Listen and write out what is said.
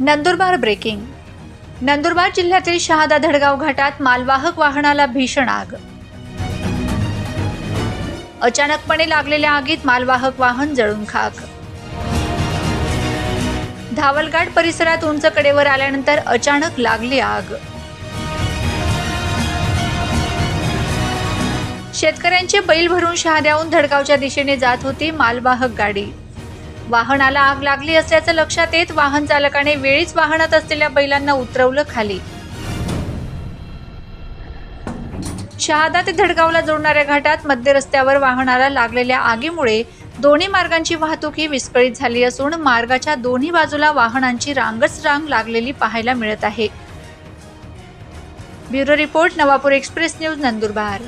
Nandurbar breaking. Nandurbar जिल्ह्यातील शहादा धडगाव घाटात मालवाहक वाहनाला भीषण आग. अचानकपणे लागलेल्या आगीत मालवाहक वाहन जळून खाक. धावलघाट परिसरात उंच कडेवर आल्यानंतर अचानक लागली आग. शेतकऱ्यांचे बैल भरून शहाद्याहून धडगावच्या दिशेने जात होती मालवाहक गाडी. वाहनाला आग लागली असल्याचं लक्षात येत वाहन चालकाने वेळीच वाहनात असलेल्या बैलांना उतरवलं खाली. शहादा ते धडगावला जोडणाऱ्या घाटात मध्य रस्त्यावर वाहनाला लागलेल्या आगीमुळे दोन्ही मार्गांची वाहतूक ही विस्कळीत झाली असून मार्गाच्या दोन्ही बाजूला वाहनांची रांगच रांग लागलेली पाहायला मिळत आहे. Bureau report Navapur express news Nandurbar.